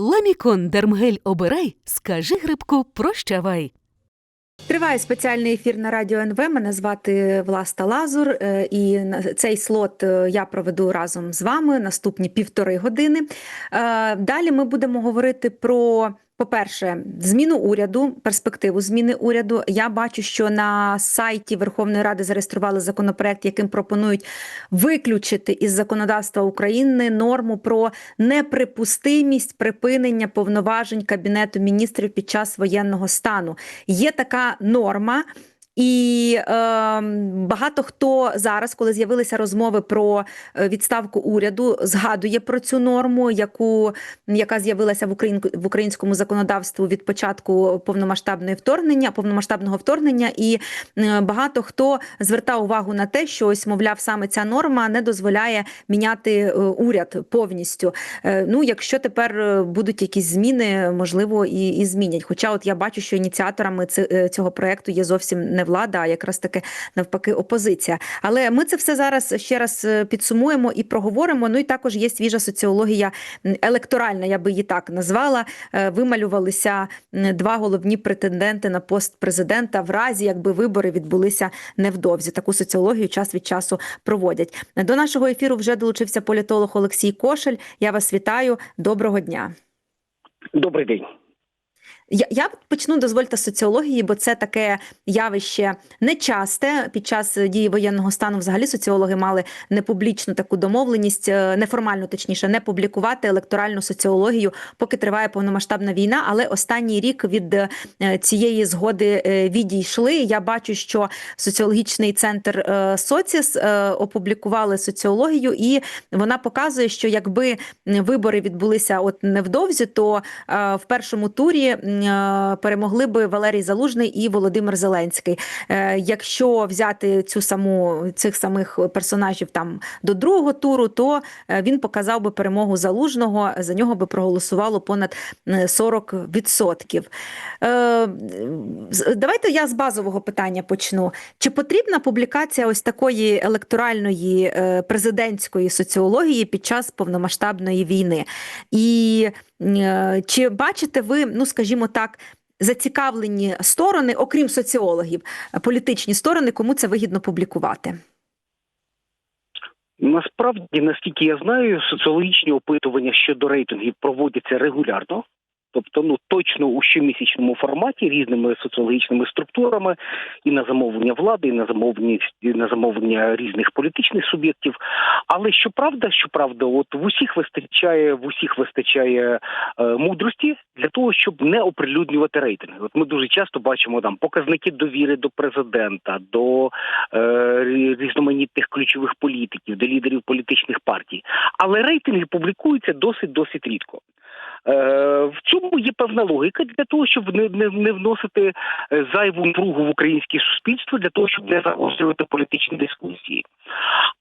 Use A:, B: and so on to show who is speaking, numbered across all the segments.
A: Ламікон Дермгель обирай, скажи грибку прощавай.
B: Триває спеціальний ефір на радіо НВ. Мене звати Власта Лазур, е, і цей слот е, я проведу разом з вами наступні півтори години. Е, Далі ми будемо говорити про. По-перше, зміну уряду, перспективу зміни уряду. Я бачу, що на сайті Верховної Ради зареєстрували законопроект, яким пропонують виключити із законодавства України норму про неприпустимість припинення повноважень Кабінету міністрів під час воєнного стану. Є така норма. І е, багато хто зараз, коли з'явилися розмови про е, відставку уряду, згадує про цю норму, яку яка з'явилася в Україн, в українському законодавстві від початку повномасштабної вторгнення, повномасштабного вторгнення, і е, багато хто звертав увагу на те, що ось, мовляв, саме ця норма не дозволяє міняти е, уряд повністю. Ну, якщо тепер будуть якісь зміни, можливо, і, і змінять. Хоча, от я бачу, що ініціаторами ці- цього проекту є зовсім не влада, а якраз таки навпаки опозиція. Але ми це все зараз ще раз е, підсумуємо і проговоримо. Ну і також є свіжа соціологія електоральна, я би її так назвала. Е, Вималювалися два головні претенденти на пост президента в разі, якби вибори відбулися невдовзі. Таку соціологію час від часу проводять. До нашого ефіру вже долучився політолог Олексій Кошель. Я вас вітаю. Доброго дня.
C: Добрий день.
B: Я, я почну, дозвольте, соціології, бо це таке явище нечасте. Під час дії воєнного стану взагалі соціологи мали непублічну таку домовленість, е, неформально, точніше, не публікувати електоральну соціологію, поки триває повномасштабна війна. Але останній рік від е, цієї згоди е, відійшли. Я бачу, що соціологічний центр Соціс опублікували соціологію, і вона показує, що якби вибори відбулися от невдовзі, то в першому турі перемогли би Валерій Залужний і Володимир Зеленський. Е, Якщо взяти цю саму цих самих персонажів там до другого туру, то е, він показав би перемогу залужного. За нього би проголосувало понад е, 40%. Е, Давайте я з базового питання почну. Чи потрібна публікація ось такої електоральної президентської соціології під час повномасштабної війни? І чи бачите ви, ну скажімо так, зацікавлені сторони, окрім соціологів, е, політичні сторони, кому це вигідно публікувати?
C: Насправді, наскільки я знаю, соціологічні опитування щодо рейтингів проводяться регулярно. Тобто, ну точно у щомісячному форматі різними соціологічними структурами і на замовлення влади, і на замовлення і на замовлення різних політичних суб'єктів. Але щоправда, щоправда, от в усіх вистачає в усіх вистачає е, мудрості для того, щоб не оприлюднювати рейтинги. От ми дуже часто бачимо там показники довіри до президента, до е, різноманітних ключових політиків, до лідерів політичних партій. Але рейтинги публікуються досить досить рідко. Е, В цьому є певна логіка для того, щоб не, не, не вносити е, зайву напругу в українське суспільство, для того, щоб не загострювати політичні дискусії.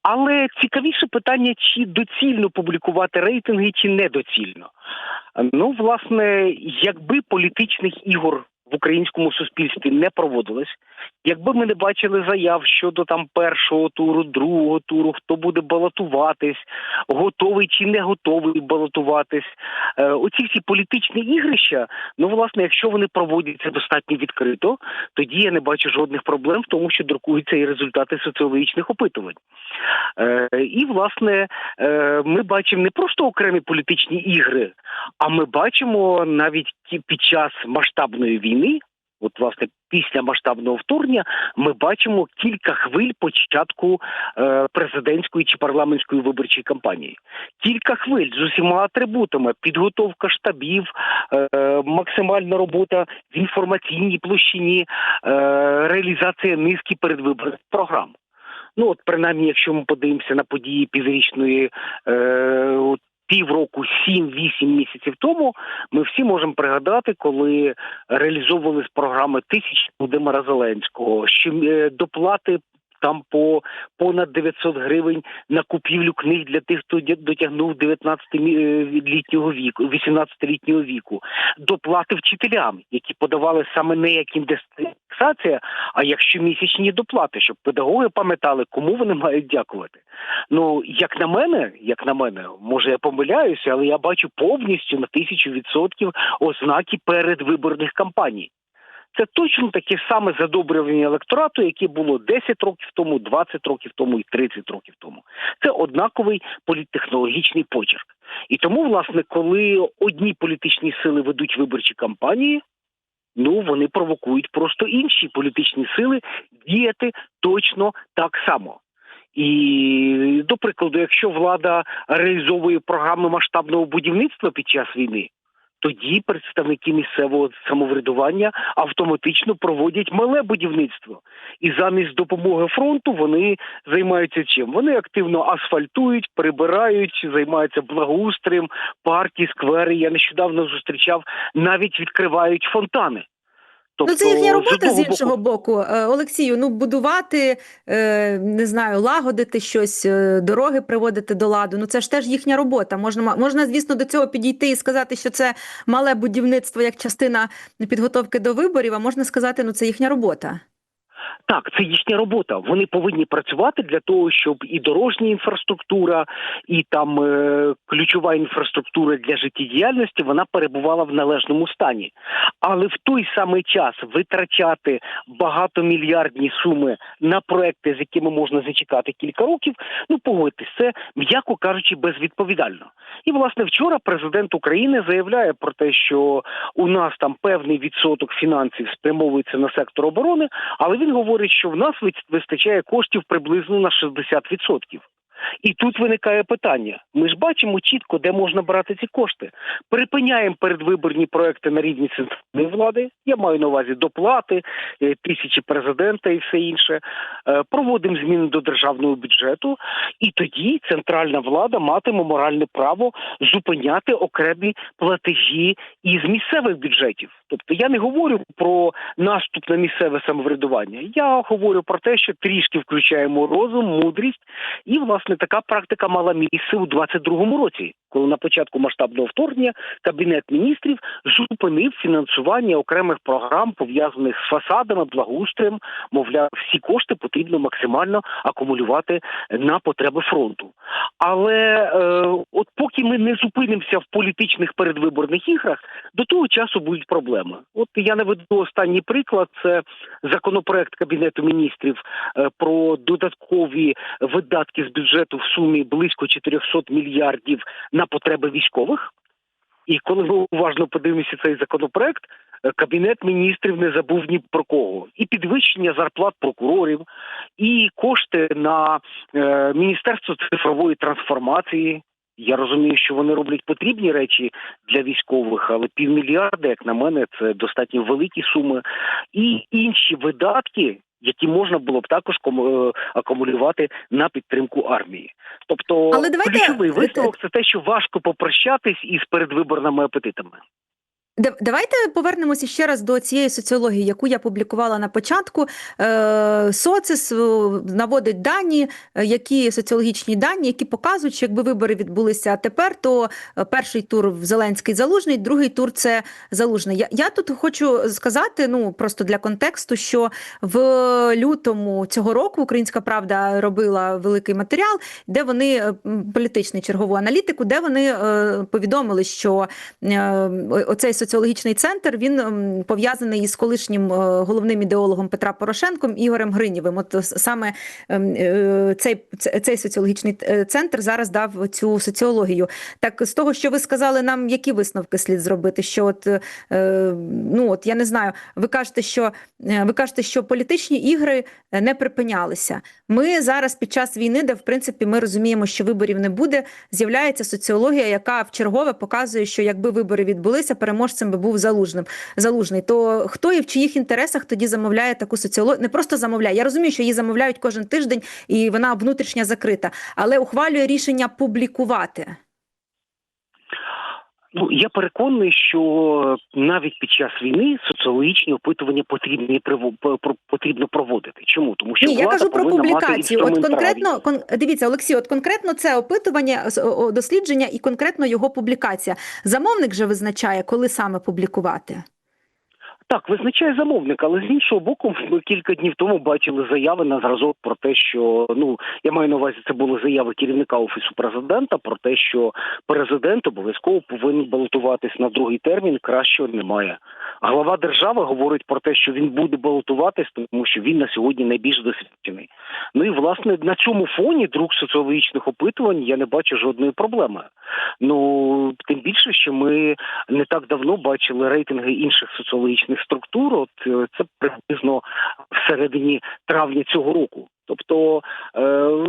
C: Але цікавіше питання, чи доцільно публікувати рейтинги, чи недоцільно. Е, Ну, власне, якби політичних ігор в українському суспільстві не проводилось, якби ми не бачили заяв щодо там першого туру, другого туру, хто буде балотуватись, готовий чи не готовий балотуватись. Е, оці всі політичні ігрища, ну власне, якщо вони проводяться достатньо відкрито, тоді я не бачу жодних проблем в тому, що друкуються і результати соціологічних опитувань. Е, і власне е, ми бачимо не просто окремі політичні ігри, а ми бачимо навіть під час масштабної війни. От, власне, після масштабного вторгнення ми бачимо кілька хвиль початку е, президентської чи парламентської виборчої кампанії. Кілька хвиль з усіма атрибутами: підготовка штабів, е, максимальна робота в інформаційній площині, е, реалізація низки передвиборних програм. Ну, от принаймні, якщо ми подивимося на події піврічної е, от півроку, 7-8 місяців тому, ми всі можемо пригадати, коли реалізовувались програми тисяч Володимира Зеленського, що е, доплати Там по понад 900 гривень на купівлю книг для тих, хто дотягнув 19-літнього віку, 18-літнього віку, доплати вчителям, які подавали саме не як індексація, а як щомісячні доплати, щоб педагоги пам'ятали, кому вони мають дякувати. Ну, як на мене, як на мене, може я помиляюся, але я бачу повністю на тисячу відсотків ознаки передвиборних кампаній. Це точно таке саме задобрювання електорату, яке було 10 років тому, 20 років тому і 30 років тому. Це однаковий політтехнологічний почерк. І тому, власне, коли одні політичні сили ведуть виборчі кампанії, ну вони провокують просто інші політичні сили діяти точно так само. І до прикладу, якщо влада реалізовує програми масштабного будівництва під час війни, тоді представники місцевого самоврядування автоматично проводять мале будівництво. І замість допомоги фронту вони займаються чим? Вони активно асфальтують, прибирають, займаються благоустроєм, парки, сквери. Я нещодавно зустрічав, навіть відкривають фонтани. Тобто,
B: ну, це їхня робота з іншого боку. боку, Олексію, ну будувати, е, не знаю, лагодити щось, е, дороги приводити до ладу. Ну це ж теж їхня робота. Можна, можна, звісно, до цього підійти і сказати, що це мале будівництво як частина підготовки до виборів, а можна сказати, ну це їхня робота.
C: Так, це їхня робота. Вони повинні працювати для того, щоб і дорожня інфраструктура, і там е, ключова інфраструктура для життєдіяльності вона перебувала в належному стані. Але в той самий час витрачати багатомільярдні суми на проекти, з якими можна зачекати кілька років, ну погодьтесь, це м'яко кажучи, безвідповідально. І власне вчора президент України заявляє про те, що у нас там певний відсоток фінансів спрямовується на сектор оборони, але він говорить, що в нас вистачає коштів приблизно на 60%. І тут виникає питання: ми ж бачимо чітко, де можна брати ці кошти. Припиняємо передвиборні проекти на рівні центральної влади. Я маю на увазі доплати, е, тисячі президента і все інше. Е, Проводимо зміни до державного бюджету, і тоді центральна влада матиме моральне право зупиняти окремі платежі із місцевих бюджетів. Тобто я не говорю про наступ на місцеве самоврядування. Я говорю про те, що трішки включаємо розум, мудрість, і власне така практика мала місце у 22-му році, коли на початку масштабного вторгнення кабінет міністрів зупинив фінансування окремих програм пов'язаних з фасадами, благоустроєм. Мовляв, всі кошти потрібно максимально акумулювати на потреби фронту. Але е, от поки ми не зупинимося в політичних передвиборних іграх, до того часу будуть проблеми. От я наведу останній приклад: це законопроект кабінету міністрів е, про додаткові видатки з бюджету в сумі близько 400 мільярдів на потреби військових. І коли ми уважно подивимося цей законопроект, е, кабінет міністрів не забув ні про кого. І підвищення зарплат прокурорів, і кошти на е, міністерство цифрової трансформації. Я розумію, що вони роблять потрібні речі для військових, але півмільярда, як на мене, це достатньо великі суми. І інші видатки, які можна було б також е, акумулювати на підтримку армії. Тобто,
B: Але давайте-
C: ключовий висновок це те, що важко попрощатись із передвиборними апетитами.
B: Дав- Давайте повернемося ще раз до цієї соціології, яку я публікувала на початку. Е, Социс е, наводить дані, е, які соціологічні дані, які показують, що якби вибори відбулися тепер, то перший тур в Зеленський Залужний, другий тур це Залужний. Я, я тут хочу сказати, ну просто для контексту, що в лютому цього року Українська Правда робила великий матеріал, де вони політичний чергову аналітику, де вони повідомили, що оцей соціологічний центр він пов'язаний із колишнім е, головним ідеологом Петра Порошенком Ігорем Гринєвим. От е, саме ем, е, цей, цей соціологічний центр зараз дав цю соціологію. Так з того, що ви сказали, нам які висновки слід зробити? Що от ну от я не знаю, ви кажете, що ви кажете, що політичні ігри не припинялися. Ми зараз під час війни, де в принципі ми розуміємо, що виборів не буде, з'являється соціологія, яка в чергове показує, що якби вибори відбулися, переможцем би був залужним залужний. То хто і в чиїх інтересах тоді замовляє таку соціологію? Не просто замовляє. Я розумію, що її замовляють кожен тиждень, і вона внутрішня закрита, але ухвалює рішення публікувати.
C: Ну я переконаний, що навіть під час війни соціологічні опитування потрібні потрібно проводити. Чому тому, що
B: Ні, я кажу про публікацію. От конкретно кон, дивіться, Олексій, от конкретно це опитування, дослідження і конкретно його публікація. Замовник же визначає, коли саме публікувати.
C: Так, визначає замовник, але з іншого боку, ми кілька днів тому бачили заяви на зразок про те, що ну я маю на увазі, це були заяви керівника офісу президента про те, що президент обов'язково повинен балотуватись на другий термін. Кращого немає. Глава держави говорить про те, що він буде балотуватись, тому що він на сьогодні найбільш досвідчений. Ну і власне на цьому фоні друг соціологічних опитувань я не бачу жодної проблеми. Ну тим більше, що ми не так давно бачили рейтинги інших соціологічних структур. От е, це приблизно всередині травня цього року. Тобто е,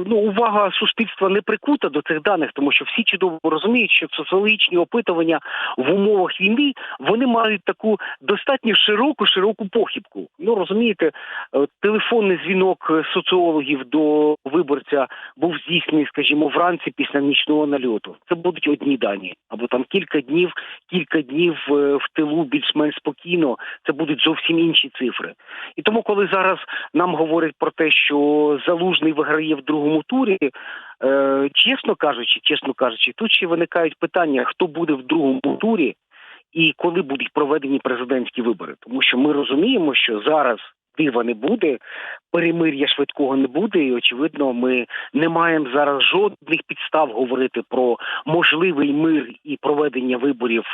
C: ну увага суспільства не прикута до цих даних, тому що всі чудово розуміють, що соціологічні опитування в умовах війни вони мають таку достатньо широку широку похибку. Ну розумієте, е, телефонний дзвінок соціологів до виборця був здійснений, скажімо, вранці після нічного нальоту. Це будуть одні дані, або там кілька днів, кілька днів е, в тилу більш-менш спокійно. Це будуть зовсім інші цифри. І тому, коли зараз нам говорять про те, що залужний виграє в другому турі, е, чесно кажучи, чесно кажучи, тут ще виникають питання, хто буде в другому турі і коли будуть проведені президентські вибори, тому що ми розуміємо, що зараз. Дива не буде, перемир'я швидкого не буде, і очевидно, ми не маємо зараз жодних підстав говорити про можливий мир і проведення виборів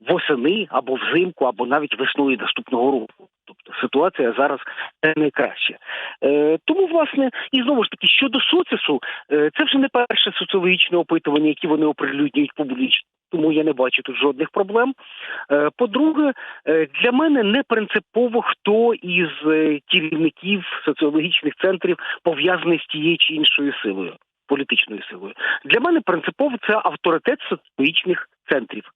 C: восени або взимку, або навіть весною наступного року. Тобто ситуація зараз не найкраща. Е, тому, власне, і знову ж таки, щодо соцісу, е, це вже не перше соціологічне опитування, які вони оприлюднюють публічно. Тому я не бачу тут жодних проблем. Е, По-друге, е, для мене не принципово, хто із е, керівників соціологічних центрів пов'язаний з тією чи іншою силою, політичною силою. Для мене принципово це авторитет соціологічних центрів.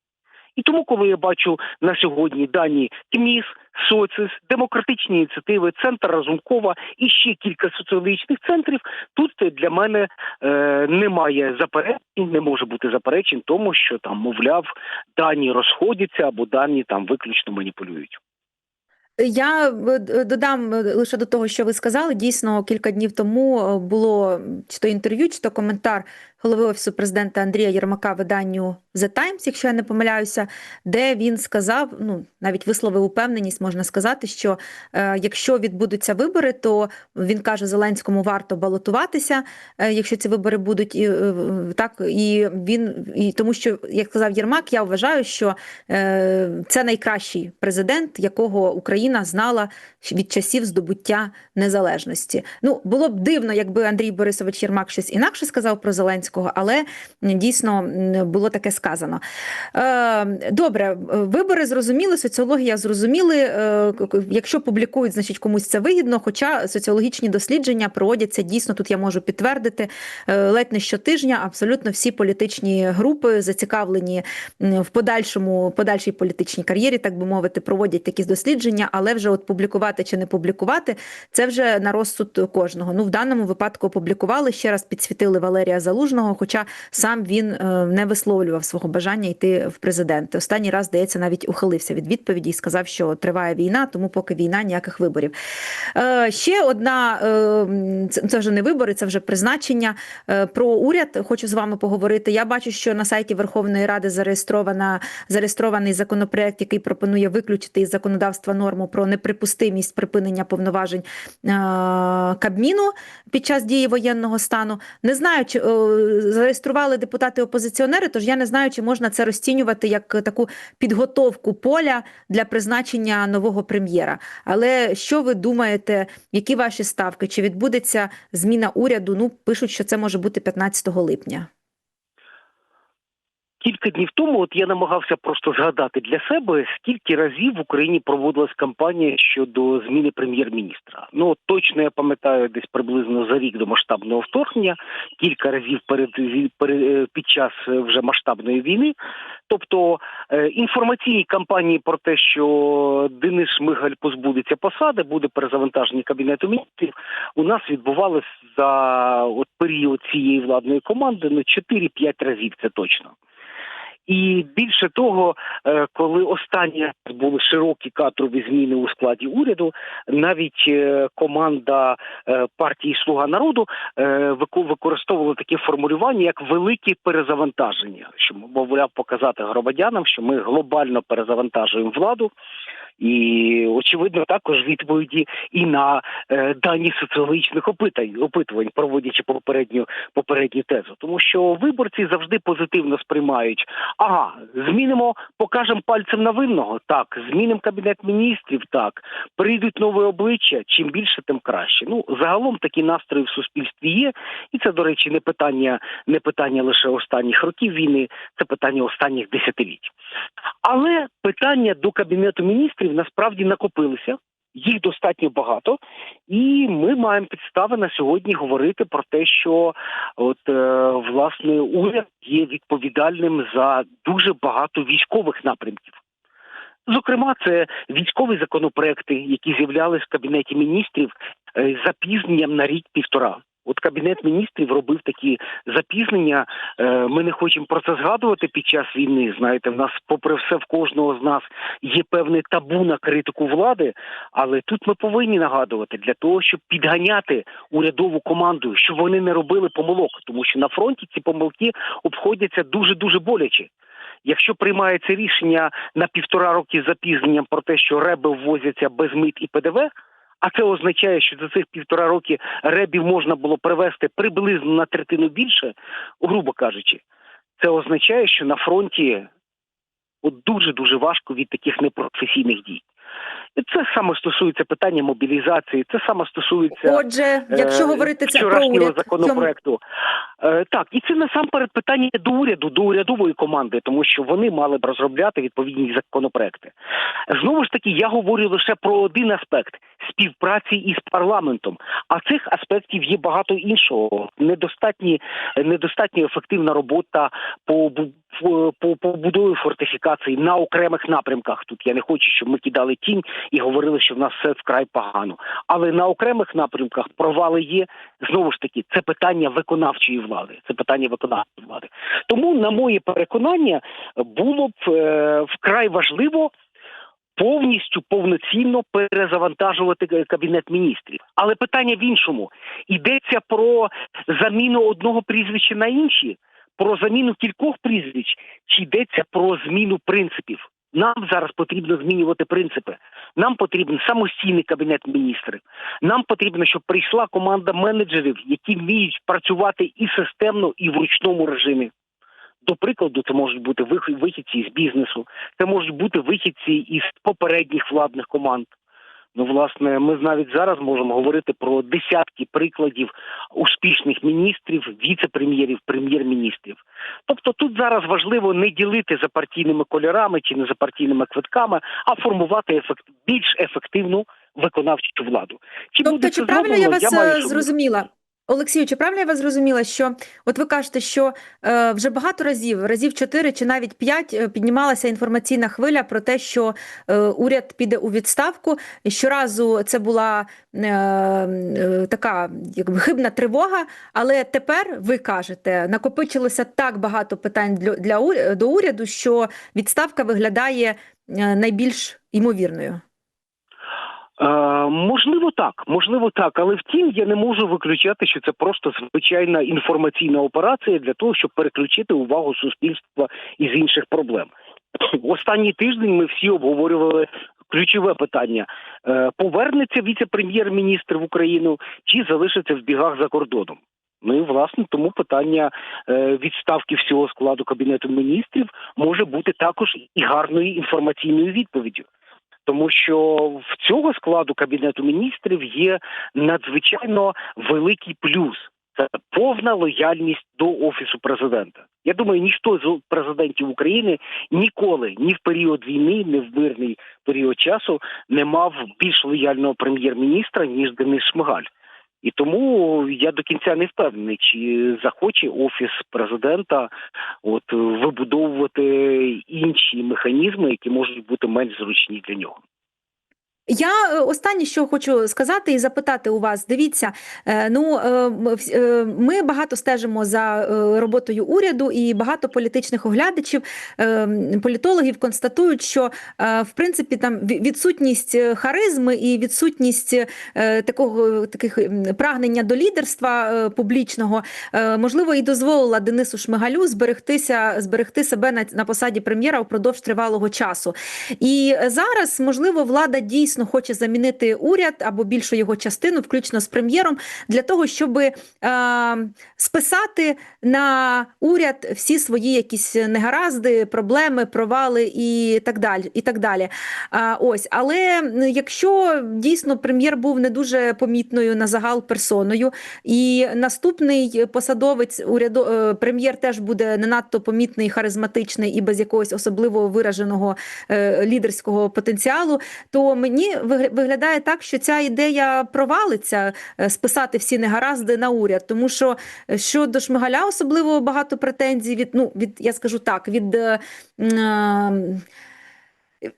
C: І тому, коли я бачу на сьогодні дані ТМІС, Соціс, демократичні ініціативи, центр Разумкова і ще кілька соціологічних центрів, тут для мене е, немає заперечень, не може бути заперечень тому, що там, мовляв, дані розходяться або дані там виключно маніпулюють.
B: Я е, додам е, лише до того, що ви сказали. Дійсно, кілька днів тому е, було чи то інтерв'ю, чи то коментар голови офісу президента Андрія Єрмака виданню The Times, якщо я не помиляюся, де він сказав, ну навіть висловив упевненість, можна сказати, що е, якщо відбудуться вибори, то він каже Зеленському варто балотуватися, е, якщо ці вибори будуть і е, так, і він і тому, що як сказав Єрмак, я вважаю, що е, це найкращий президент, якого Україна знала від часів здобуття незалежності. Ну було б дивно, якби Андрій Борисович Єрмак щось інакше сказав про Зеленського, але дійсно було таке сказано. Е, Добре, вибори зрозуміли, соціологія зрозуміли. Е, Якщо публікують, значить комусь це вигідно. Хоча соціологічні дослідження проводяться дійсно. Тут я можу підтвердити е, ледь не щотижня. Абсолютно всі політичні групи зацікавлені в подальшому подальшій політичній кар'єрі, так би мовити, проводять такі дослідження, але вже от публікувати чи не публікувати, це вже на розсуд кожного. Ну в даному випадку опублікували ще раз підсвітили Валерія Залужного, хоча сам він е, не висловлював свого бажання йти в президенти. Останній раз, здається, навіть ухилився від відповіді і сказав, що триває війна, тому поки війна ніяких виборів. Е, Ще одна е, це вже не вибори, це вже призначення про уряд. Хочу з вами поговорити. Я бачу, що на сайті Верховної Ради зареєстрована зареєстрований законопроект, який пропонує виключити із законодавства норму про неприпустимість припинення повноважень Кабміну під час дії воєнного стану. Не знаю, чи зареєстрували депутати-опозиціонери, тож я не знаю, чи можна це розцінювати як таку підготовку поля для призначення нового прем'єра. Але що ви думаєте, які ваші ставки? Чи відбудеться зміна уряду? Ну, пишуть, що це може бути 15 липня.
C: Кілька днів тому, от я намагався просто згадати для себе, скільки разів в Україні проводилась кампанія щодо зміни прем'єр-міністра. Ну точно я пам'ятаю, десь приблизно за рік до масштабного вторгнення, кілька разів перед е, під час е, вже масштабної війни. Тобто е, інформаційні кампанії про те, що Денис Шмигаль позбудеться посади, буде перезавантаження кабінету міністрів, у нас відбувалось за от період цієї владної команди ну 4-5 разів. Це точно. І більше того, е, коли останні були широкі кадрові зміни у складі уряду, навіть е, команда е, партії Слуга народу використовувала таке формулювання як велике перезавантаження, що мовляв показати громадянам, що ми глобально перезавантажуємо владу. І очевидно також відповіді і на е, дані соціологічних опитань, опитувань, проводячи попередню попередню тезу, тому що виборці завжди позитивно сприймають. Ага, змінимо, покажемо пальцем на винного. Так, змінимо кабінет міністрів. Так, прийдуть нові обличчя. Чим більше, тим краще. Ну загалом такі настрої в суспільстві є, і це, до речі, не питання, не питання лише останніх років війни, це питання останніх десятиліть. Але питання до кабінету міністрів насправді накопилися. Їх достатньо багато, і ми маємо підстави на сьогодні говорити про те, що от е, власне уряд є відповідальним за дуже багато військових напрямків. Зокрема, це військові законопроекти, які з'являлись в кабінеті міністрів е, з запізненням на рік-півтора. От кабінет міністрів робив такі запізнення. Е, Ми не хочемо про це згадувати під час війни. Знаєте, в нас, попри все, в кожного з нас є певне табу на критику влади, але тут ми повинні нагадувати для того, щоб підганяти урядову команду, щоб вони не робили помилок, тому що на фронті ці помилки обходяться дуже дуже боляче. Якщо приймається рішення на півтора роки з запізненням про те, що реби ввозяться без мит і ПДВ, а це означає, що за цих півтора роки ребів можна було привезти приблизно на третину більше, грубо кажучи, це означає, що на фронті от дуже дуже важко від таких непрофесійних дій. Це саме стосується питання мобілізації, це саме стосується
B: Отже, якщо
C: е,
B: говорити це про уряд, цьому-
C: законопроекту. Е, так, і це насамперед питання до уряду, до урядової команди, тому що вони мали б розробляти відповідні законопроекти. Знову ж таки, я говорю лише про один аспект співпраці із парламентом. А цих аспектів є багато іншого. Недостатні, недостатньо ефективна робота по по, по побудові фортифікацій на окремих напрямках. Тут я не хочу, щоб ми кидали тінь і говорили, що в нас все вкрай погано. Але на окремих напрямках провали є. Знову ж таки, це питання виконавчої влади. Це питання виконавчої влади. Тому, на моє переконання, було б е, вкрай важливо. Повністю повноцінно перезавантажувати кабінет міністрів, але питання в іншому: йдеться про заміну одного прізвища на інші, про заміну кількох прізвищ, чи йдеться про зміну принципів. Нам зараз потрібно змінювати принципи. Нам потрібен самостійний кабінет міністрів. Нам потрібно, щоб прийшла команда менеджерів, які вміють працювати і системно, і в ручному режимі. До прикладу, це можуть бути вихідці з бізнесу, це можуть бути вихідці із попередніх владних команд. Ну, власне, ми навіть зараз можемо говорити про десятки прикладів успішних міністрів, віце-прем'єрів, прем'єр-міністрів. Тобто тут зараз важливо не ділити за партійними кольорами чи не за партійними квитками, а формувати ефект, більш ефективну виконавчу владу. Чи буде
B: Тобто,
C: це
B: чи правильно я
C: зроблено,
B: вас
C: маю
B: е, зрозуміла? Олексію, чи правильно я вас зрозуміла, що от ви кажете, що е, вже багато разів, разів чотири чи навіть п'ять, е, піднімалася інформаційна хвиля про те, що е, уряд піде у відставку. І щоразу це була е, е, така якби хибна тривога, але тепер ви кажете, накопичилося так багато питань для, для до уряду, що відставка виглядає е, найбільш ймовірною.
C: Е, можливо, так, можливо, так, але втім, я не можу виключати, що це просто звичайна інформаційна операція для того, щоб переключити увагу суспільства із інших проблем. Останній тиждень ми всі обговорювали ключове питання: Е, повернеться віце-прем'єр-міністр в Україну чи залишиться в бігах за кордоном. Ну і власне тому питання е, відставки всього складу кабінету міністрів може бути також і гарною інформаційною відповіддю тому що в цього складу кабінету міністрів є надзвичайно великий плюс. Це повна лояльність до офісу президента. Я думаю, ніхто з президентів України ніколи ні в період війни, ні в мирний період часу не мав більш лояльного прем'єр-міністра ніж Денис Шмигаль. І тому я до кінця не впевнений, чи захоче офіс президента от вибудовувати інші механізми, які можуть бути менш зручні для нього.
B: Я е, останнє, що хочу сказати і запитати у вас. Дивіться, е, ну е, ми багато стежимо за роботою уряду, і багато політичних оглядачів, політологів констатують, що в принципі там відсутність харизми і відсутність такого таких прагнення до лідерства публічного можливо і дозволила Денису Шмигалю зберегтися, зберегти себе на, на посаді прем'єра впродовж тривалого часу. І зараз, можливо, влада дійсно хоче замінити уряд або більшу його частину, включно з прем'єром, для того, щоб е, списати на уряд всі свої якісь негаразди, проблеми, провали і так далі. І так далі. А, ось, але якщо дійсно прем'єр був не дуже помітною на загал персоною, і наступний посадовець уряду е, прем'єр теж буде не надто помітний, харизматичний і без якогось особливо вираженого е, лідерського потенціалу, то мені вигля- виглядає так, що ця ідея провалиться е, списати всі негаразди на уряд, тому що е, щодо Шмигаля особливо багато претензій від ну від я скажу так від. е, е,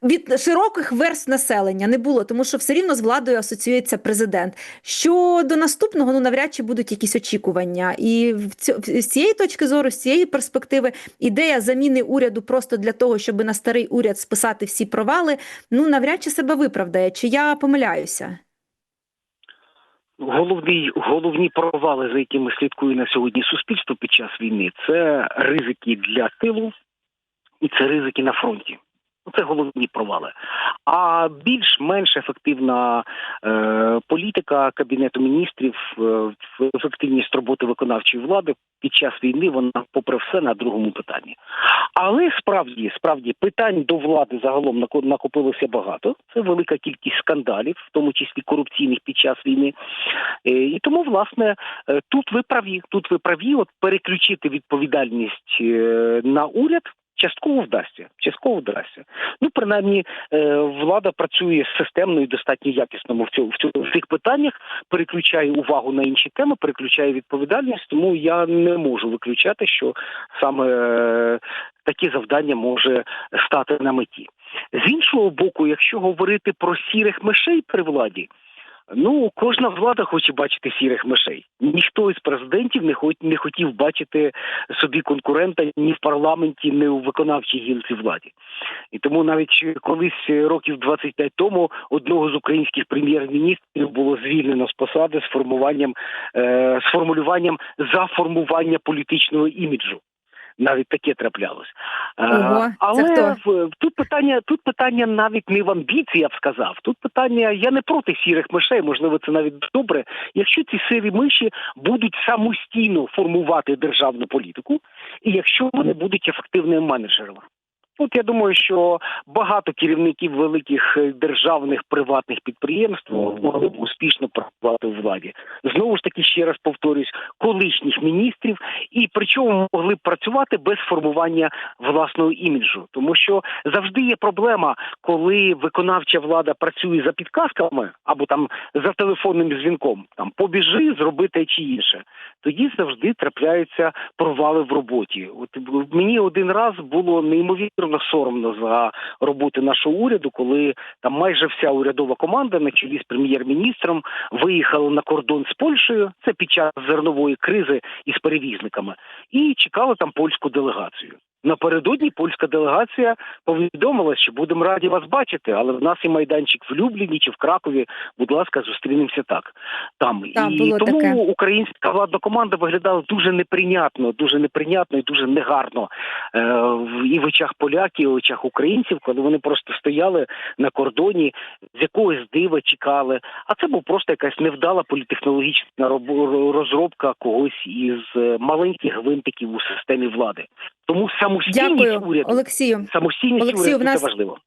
B: від широких верств населення не було, тому що все рівно з владою асоціюється президент. Щодо наступного, ну навряд чи будуть якісь очікування. І з цієї точки зору, з цієї перспективи, ідея заміни уряду просто для того, щоб на старий уряд списати всі провали, ну навряд чи себе виправдає. Чи я помиляюся?
C: Головні, головні провали, за якими слідкує на сьогодні суспільство під час війни, це ризики для тилу і це ризики на фронті. Ну, Це головні провали. А більш-менш ефективна е, політика кабінету міністрів, е, ефективність роботи виконавчої влади під час війни, вона, попри все, на другому питанні. Але справді, справді, питань до влади загалом нако- накопилося багато. Це велика кількість скандалів, в тому числі корупційних під час війни. Е, І тому, власне, е, тут ви праві. Тут ви праві, от переключити відповідальність е, на уряд. Частково вдасться, частково вдасться. Ну, принаймні, е, влада працює системно і достатньо якісно в цьому в цих питаннях, переключає увагу на інші теми, переключає відповідальність. Тому я не можу виключати, що саме е, таке завдання може стати на меті. З іншого боку, якщо говорити про сірих мишей при владі, Ну, кожна влада хоче бачити сірих мишей. Ніхто із президентів не хот- не хотів бачити собі конкурента ні в парламенті, ні у виконавчій гілці владі. І тому навіть колись е, років 25 тому одного з українських прем'єр-міністрів було звільнено з посади з формуванням е, з формулюванням за формування політичного іміджу. Навіть таке траплялось.
B: Ого,
C: Але
B: це
C: хто? тут питання, тут питання навіть не в амбіції, я б сказав. Тут питання, я не проти сірих мишей, можливо, це навіть добре. Якщо ці сирі миші будуть самостійно формувати державну політику, і якщо вони будуть ефективними менеджерами. От я думаю, що багато керівників великих е, державних приватних підприємств могли б успішно працювати у владі. Знову ж таки, ще раз повторюсь, колишніх міністрів, і причому могли б працювати без формування власного іміджу, тому що завжди є проблема, коли виконавча влада працює за підказками або там за телефонним дзвінком, там побіжи, зроби те чи інше. Тоді завжди трапляються провали в роботі. От мені один раз було неймовірно соромно за роботи нашого уряду, коли там майже вся урядова команда на чолі з прем'єр-міністром виїхала на кордон з Польщею. Це під час зернової кризи із перевізниками, і чекала там польську делегацію. Напередодні польська делегація повідомила, що будемо раді вас бачити, але в нас є майданчик в Любліні чи в Кракові. Будь ласка, зустрінемося так. Там
B: Так,
C: і тому
B: таке.
C: українська владна команда виглядала дуже неприйнятно, дуже неприйнятно і дуже негарно е, і в очах поляків, і в очах українців, коли вони просто стояли на кордоні, з якогось дива чекали. А це був просто якась невдала політехнологічна роб- розробка когось із е, маленьких гвинтиків у системі влади. Тому самостійність
B: Дякую,
C: уряду,
B: Олексію.
C: самостійність
B: Олексію,
C: уряду
B: нас-
C: це важливо.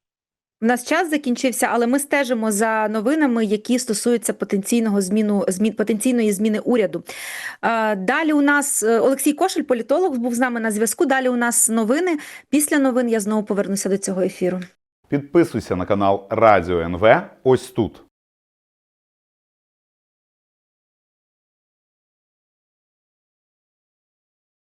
B: У нас час закінчився, але ми стежимо за новинами, які стосуються потенційного зміну змін потенційної зміни уряду. Далі у нас е, Олексій Кошель, політолог, був з нами на зв'язку. Далі у нас новини. Після новин я знову повернуся до цього ефіру.
D: Підписуйся на канал Радіо НВ ось тут.